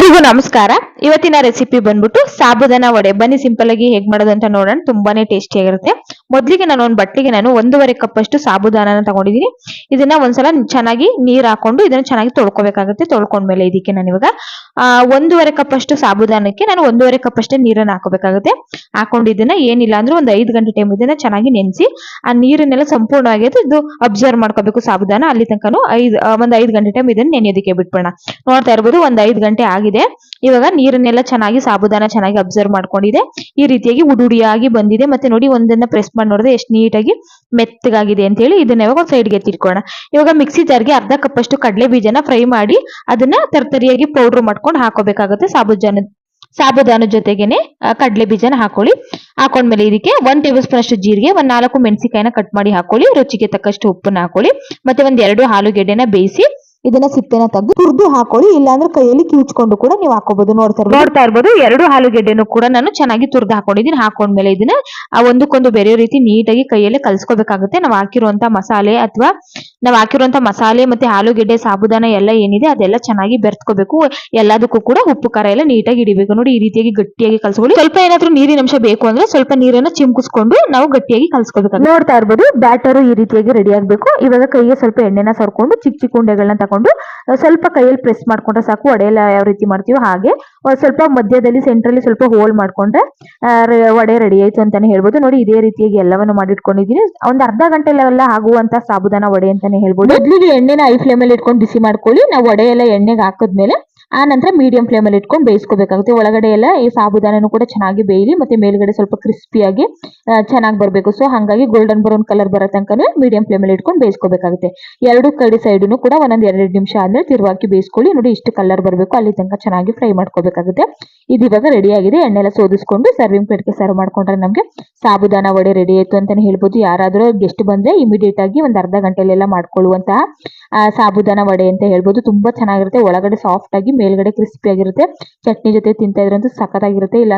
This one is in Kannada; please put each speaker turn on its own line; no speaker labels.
ಎಲ್ಲರಿಗೂ ನಮಸ್ಕಾರ. ಇವತ್ತಿನ ರೆಸಿಪಿ ಬಂದ್ಬಿಟ್ಟು ಸಾಬುದಾನ ವಡೆ. ಬನ್ನಿ ಸಿಂಪಲ್ ಆಗಿ ಹೇಗ್ ಮಾಡೋದು ಅಂತ ನೋಡೋಣ. ತುಂಬಾನೇ ಟೇಸ್ಟಿ ಆಗಿರುತ್ತೆ. ಮೊದ್ಲಿಗೆ ನಾನು ಒಂದು ಬಟ್ಟೆಗೆ ನಾನು ಒಂದೂವರೆ ಕಪ್ ಅಷ್ಟು ಸಾಬುದಾನ ತಗೊಂಡಿದ್ದೀನಿ ಇದನ್ನ ಒಂದ್ಸಲ ಚೆನ್ನಾಗಿ ನೀರ್ ಹಾಕೊಂಡು ಇದನ್ನ ಚೆನ್ನಾಗಿ ತೊಳ್ಕೊಬೇಕಾಗುತ್ತೆ. ತೊಳ್ಕೊಂಡ್ಮೇಲೆ ಇದಕ್ಕೆ ನಾನು ಇವಾಗ ಒಂದೂವರೆ ಕಪ್ ಅಷ್ಟು ಸಾಬುದಾನಕ್ಕೆ ನಾನು ಒಂದೂವರೆ ಕಪ್ ಅಷ್ಟೇ ನೀರನ್ನ ಹಾಕೋಬೇಕಾಗುತ್ತೆ ಹಾಕೊಂಡು ಇದನ್ನ ಏನಿಲ್ಲ ಅಂದ್ರೆ ಒಂದು ಐದು ಗಂಟೆ ಟೈಮ್ ಇದನ್ನ ಚೆನ್ನಾಗಿ ನೆನೆಸಿ, ಆ ನೀರನ್ನೆಲ್ಲ ಸಂಪೂರ್ಣವಾಗಿ ಇದು ಅಬ್ಸರ್ವ್ ಮಾಡ್ಕೋಬೇಕು ಸಾಬುದಾನ. ಅಲ್ಲಿ ತನಕ ಐದು ಒಂದು ಐದು ಗಂಟೆ ಟೈಮ್ ಇದನ್ನ ನೆನೆಯೋದಕ್ಕೆ ಬಿಟ್ಬಿಡೋಣ. ನೋಡ್ತಾ ಇರ್ಬೋದು ಒಂದ್ ಐದು ಗಂಟೆ ಆಗಿದೆ. ಇವಾಗ ನೀರನ್ನೆಲ್ಲ ಚೆನ್ನಾಗಿ ಸಾಬುದಾನ ಚೆನ್ನಾಗಿ ಅಬ್ಸರ್ವ್ ಮಾಡ್ಕೊಂಡಿದೆ. ಈ ರೀತಿಯಾಗಿ ಉಡುಡಿಯಾಗಿ ಬಂದಿದೆ. ಮತ್ತೆ ನೋಡಿ ಒಂದನ್ನ ಪ್ರೆಸ್ ಮಾಡಿ ನೋಡಿದ್ರೆ ಎಷ್ಟು ನೀಟಾಗಿ ಮೆತ್ತಗಾಗಿದೆ ಅಂತ ಹೇಳಿ ಇದನ್ನ ಇವಾಗ ಒಂದು ಸೈಡ್ಗೆ ತಿರ್ಕೋಣ ಇವಾಗ ಮಿಕ್ಸಿ ಜಾರ್ಗೆ ಅರ್ಧ ಕಪ್ ಅಷ್ಟು ಕಡಲೆ ಬೀಜನ ಫ್ರೈ ಮಾಡಿ ಅದನ್ನ ತರ್ತರಿಯಾಗಿ ಪೌಡರ್ ಮಾಡ್ಕೊಂಡು ಹಾಕೋಬೇಕಾಗುತ್ತೆ. ಸಾಬುದಾನ ಸಾಬುದಾನ ಜೊತೆಗೇನೆ ಕಡಲೆ ಬೀಜನ ಹಾಕೊಳ್ಳಿ. ಹಾಕೊಂಡ್ಮೇಲೆ ಇದಕ್ಕೆ ಒಂದ್ ಟೇಬಲ್ ಸ್ಪೂನ್ ಅಷ್ಟು ಜೀರಿಗೆ, ಒಂದ್ ನಾಲ್ಕು ಮೆಣಸಿಕಾಯಿನ ಕಟ್ ಮಾಡಿ ಹಾಕೊಳ್ಳಿ. ರುಚಿಗೆ ತಕ್ಕಷ್ಟು ಉಪ್ಪನ್ನ ಹಾಕೊಳ್ಳಿ. ಮತ್ತೆ ಒಂದ್ ಎರಡು ಆಲೂಗೆಡ್ಡೆನ ಬೇಯಿಸಿ ಇದನ್ನ ಸಿಪ್ಪೆನ ತೆಗೆದು ತುರ್ದು ಹಾಕೊಳ್ಳಿ, ಇಲ್ಲಾಂದ್ರೆ ಕೈಯಲ್ಲಿ ಕಿವುಚ್ಕೊಂಡು ಕೂಡ ನೀವು ಹಾಕೋಬಹುದು ನೋಡ್ತಾ ಇರ್ಬೋದು. ನೋಡ್ತಾ ಇರ್ಬೋದು. ಎರಡು ಆಲೂಗೆಡ್ಡೆನು ಕೂಡ ನಾನು ಚೆನ್ನಾಗಿ ತುರ್ದು ಹಾಕೊಂಡಿದ್ದೀನಿ. ಹಾಕೊಂಡ್ಮೇಲೆ ಇದನ್ನ ಆ ಒಂದಕ್ಕೊಂದು ಬೇರೆ ರೀತಿ ನೀಟಾಗಿ ಕೈಯಲ್ಲಿ ಕಲ್ಸ್ಕೋಬೇಕಾಗುತ್ತೆ. ನಾವು ಹಾಕಿರುವಂತ ಮಸಾಲೆ ಅಥವಾ ನಾವು ಹಾಕಿರುವಂತ ಮಸಾಲೆ ಮತ್ತೆ ಆಲೂಗೆಡ್ಡೆ ಸಾಬುದಾನ ಎಲ್ಲ ಏನಿದೆ ಅದೆಲ್ಲ ಚೆನ್ನಾಗಿ ಬೆರ್ತ್ಕೋಬೇಕು. ಎಲ್ಲದಕ್ಕೂ ಕೂಡ ಉಪ್ಪು, ಖಾರ ಎಲ್ಲ ನೀಟಾಗಿ ಹಿಡಿಬೇಕು. ನೋಡಿ ಈ ರೀತಿಯಾಗಿ ಗಟ್ಟಿಯಾಗಿ ಕಲ್ಸ್ಕೊಳ್ಳಿ. ಸ್ವಲ್ಪ ಏನಾದ್ರೂ ನೀರಿನ ಅಂಶ ಬೇಕು ಅಂದ್ರೆ ಸ್ವಲ್ಪ ನೀರನ್ನ ಚಿಮ್ಕಿಸ್ಕೊಂಡು ನಾವು ಗಟ್ಟಿಯಾಗಿ ಕಲ್ಸ್ಕೋಬೇಕು ನೋಡ್ತಾ ಇರ್ಬೋದು, ಬ್ಯಾಟರ್ ಈ ರೀತಿಯಾಗಿ ರೆಡಿ ಆಗ್ಬೇಕು. ಇವಾಗ ಕೈಗೆ ಸ್ವಲ್ಪ ಎಣ್ಣೆನ ಸರ್ಕೊಂಡು ಚಿಕ್ಕ ಚಿಕ್ಕ ಉಂಡೆಗಳನ್ನ ತಗೊಂಡು, ಸ್ವಲ್ಪ ಕೈಯಲ್ಲಿ ಪ್ರೆಸ್ ಮಾಡ್ಕೊಂಡ್ರೆ ಸಾಕು. ಒಡೆಯಲ್ಲ ಯಾವ ರೀತಿ ಮಾಡ್ತೀವೋ ಹಾಗೆ. ಸ್ವಲ್ಪ ಮಧ್ಯದಲ್ಲಿ ಸೆಂಟ್ರಲ್ಲಿ ಸ್ವಲ್ಪ ಹೋಲ್ ಮಾಡ್ಕೊಂಡ್ರೆ ವಡೆ ರೆಡಿ ಆಯ್ತು ಅಂತಾನೆ ಹೇಳ್ಬೋದು. ನೋಡಿ ಇದೇ ರೀತಿಯಾಗಿ ಎಲ್ಲವನ್ನು ಮಾಡಿಟ್ಕೊಂಡಿದ್ದೀನಿ. ಒಂದು ಅರ್ಧ ಗಂಟೆಲೆಲ್ಲ ಆಗುವಂತ ಸಾಬುದಾನ, ವಡೆ ಅಂತಾನೆ ಹೇಳ್ಬೋದು. ಮೊದ್ಲಿಗೆ ಎಣ್ಣೆನ ಐ ಫ್ಲೇಮ್ ಅಲ್ಲಿ ಇಟ್ಕೊಂಡು ಬಿಸಿ ಮಾಡ್ಕೊಳ್ಳಿ. ನಾವು ವಡೆ ಎಲ್ಲ ಎಣ್ಣೆಗೆ ಹಾಕಿದ್ಮೇಲೆ ಆ ನಂತರ ಮೀಡಿಯಂ ಫ್ಲೇಮ್ ಅಲ್ಲಿ ಇಟ್ಕೊಂಡು ಬೇಯಿಸ್ಕೋಬೇಕಾಗುತ್ತೆ. ಒಳಗಡೆ ಎಲ್ಲ ಈ ಸಾಬುದಾನನು ಕೂಡ ಚೆನ್ನಾಗಿ ಬೇಯಲಿ ಮತ್ತೆ ಮೇಲ್ಗಡೆ ಸ್ವಲ್ಪ ಕ್ರಿಸ್ಪಿಯಾಗಿ ಚೆನ್ನಾಗಿ ಬರಬೇಕು. ಸೊ ಹಾಗಾಗಿ ಗೋಲ್ಡನ್ ಬ್ರೌನ್ ಕಲರ್ ಬರೋ ತನಕ ಮೀಡಿಯಂ ಫ್ಲೇಮ್ ಅಲ್ಲಿ ಇಟ್ಕೊಂಡು ಬೇಯಿಸ್ಕೋಬೇಕಾಗುತ್ತೆ. ಎರಡು ಕಡೆ ಸೈಡ್ನು ಕೂಡ ಒಂದೊಂದು ಎರಡು ನಿಮಿಷ ಆದ್ಮೇಲೆ ತಿರುವಾಕಿ ಬೇಯಿಸ್ಕೊಳ್ಳಿ. ನೋಡಿ, ಇಷ್ಟು ಕಲರ್ ಬರಬೇಕು. ಅಲ್ಲಿ ತನಕ ಚೆನ್ನಾಗಿ ಫ್ರೈ ಮಾಡ್ಕೋಬೇಕಾಗುತ್ತೆ. ಇದು ಇವಾಗ ರೆಡಿ ಆಗಿದೆ. ಎಣ್ಣೆಲ್ಲ ಸೋದಿಸ್ಕೊಂಡು ಸರ್ವಿಂಗ್ ಪ್ಲೇಟ್ಗೆ ಸರ್ವ್ ಮಾಡ್ಕೊಂಡ್ರೆ ನಮಗೆ ಸಾಬುದಾನ ವಡೆ ರೆಡಿ ಆಯ್ತು ಅಂತಾನೆ ಹೇಳ್ಬೋದು. ಯಾರಾದರೂ ಗೆಸ್ಟ್ ಬಂದ್ರೆ ಇಮಿಡಿಯೇಟ್ ಆಗಿ ಒಂದು ಅರ್ಧ ಗಂಟೆಲೆಲ್ಲ ಮಾಡ್ಕೊಳ್ಳುವಂತಹ ಸಾಬುದಾನ ವಡೆ ಅಂತ ಹೇಳ್ಬೋದು. ತುಂಬಾ ಚೆನ್ನಾಗಿರುತ್ತೆ. ಒಳಗಡೆ ಸಾಫ್ಟ್ ಆಗಿ ಮೇಲ್ಗಡೆ ಕ್ರಿಸ್ಪಿ ಆಗಿರುತ್ತೆ. ಚಟ್ನಿ ಜೊತೆ ತಿಂತಾ ಇದ್ರಂತೂ ಸಖತ್ತಾಗಿರುತ್ತೆ. ಇಲ್ಲ